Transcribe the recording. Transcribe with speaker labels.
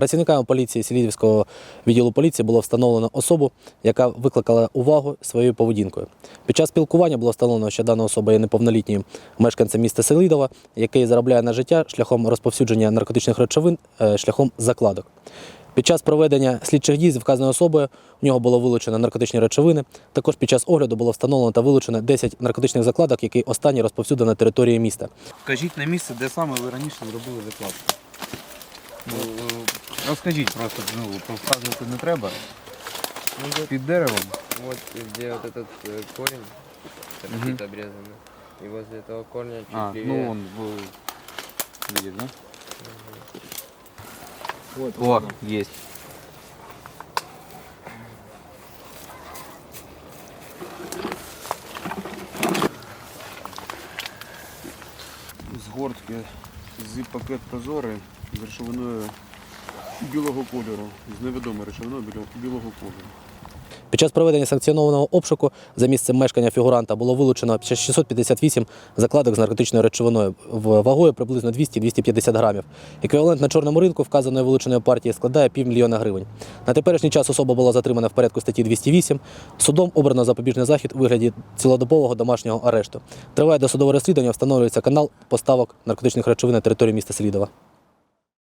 Speaker 1: Працівниками поліції Селідівського відділу поліції було встановлено особу, яка викликала увагу своєю поведінкою. Під час спілкування було встановлено, що дана особа є неповнолітнім мешканцем міста Селидова, який заробляє на життя шляхом розповсюдження наркотичних речовин е, шляхом закладок. Під час проведення слідчих дій з вказаною особою у нього було вилучено наркотичні речовини. Також під час огляду було встановлено та вилучено 10 наркотичних закладок, які останні розповсюдили на території міста.
Speaker 2: Вкажіть на місце, де саме ви раніше зробили закладку. Ну, е, розкажіть просто, ну, вказувати не треба.
Speaker 3: Ну,
Speaker 2: Під деревом.
Speaker 3: вот где вот этот э, корень
Speaker 2: Мгм.
Speaker 3: торчит обрезанный. И возле этого корня чуть
Speaker 2: А,
Speaker 3: левее.
Speaker 2: ну он был. Видишь, да?
Speaker 3: Вот,
Speaker 2: О, есть. З гортки з пакет прозорий з речовиною білого кольору, з невідомою речовиною білого кольору.
Speaker 1: Під час проведення санкціонованого обшуку за місцем мешкання фігуранта було вилучено 658 закладок з наркотичною речовиною вагою приблизно 200-250 грамів. Еквівалент на чорному ринку вказаної вилученої партії складає півмільйона гривень. На теперішній час особа була затримана в порядку статті 208. Судом обрано запобіжний захід у вигляді цілодобового домашнього арешту. Триває досудове розслідування, встановлюється канал поставок наркотичних речовин на території міста Селідова.